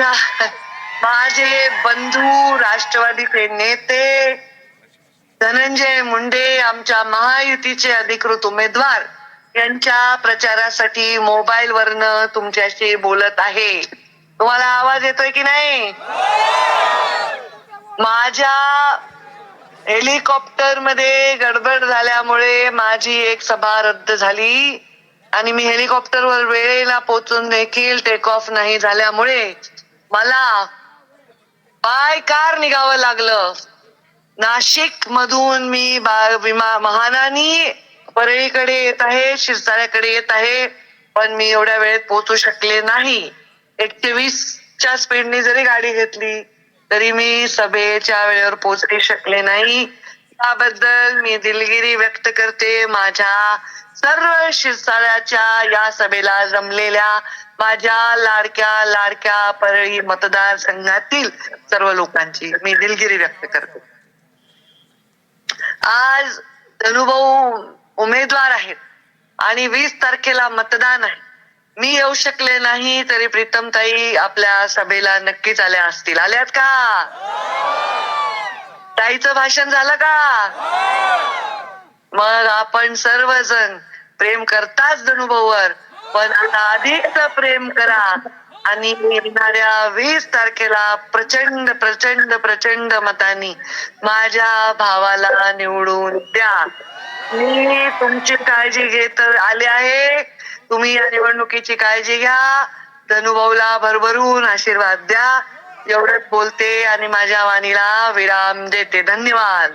माझ्या माझे बंधू राष्ट्रवादीचे नेते धनंजय मुंडे आमच्या महायुतीचे अधिकृत उमेदवार यांच्या प्रचारासाठी मोबाईल वरनं तुमच्याशी बोलत आहे. तुम्हाला आवाज येतोय की नाही? माझ्या हेलिकॉप्टरमध्ये गडबड झाल्यामुळे माझी एक सभा रद्द झाली आणि मी हेलिकॉप्टर वर वेळेला पोहोचून देखील टेक ऑफ नाही झाल्यामुळे मला बाय कार निघावं लागलं. नाशिक मधून मी बा- विमा महानानी परळीकडे येत आहे शिरसाळ्याकडे येत आहे पण मी एवढ्या वेळेत पोहोचू शकले नाही. एकशे वीसच्या स्पीडने जरी गाडी घेतली तरी मी सभेच्या वेळेवर पोहोचू शकले नाही. त्याबद्दल मी दिलगिरी व्यक्त करते. माझ्या सर्व शिरसाळ्याच्या या सभेला जमलेल्या माझ्या लाडक्या लाडक्या परळी मतदारसंघातील सर्व लोकांची मी दिलगिरी व्यक्त करते. आज धनुभाऊ उमेदवार आहेत आणि वीस तारखेला मतदान आहे. मी येऊ शकले नाही तरी प्रीतमताई आपल्या सभेला नक्कीच आल्या असतील. आल्यात का? ताईचं भाषण झालं का? मग आपण सर्वजण प्रेम करताच धनुभाऊवर. पण आता अधिक प्रेम करा. आणि येणाऱ्या वीस तारखेला प्रचंड प्रचंड प्रचंड मतांनी माझ्या भावाला निवडून द्या. मी तुमची काळजी घेत आले आहे. तुम्ही या निवडणुकीची काळजी घ्या. धनुभाऊला भरभरून आशीर्वाद द्या. एवढंच बोलते आणि माझ्या वाणीला विराम देते. धन्यवाद.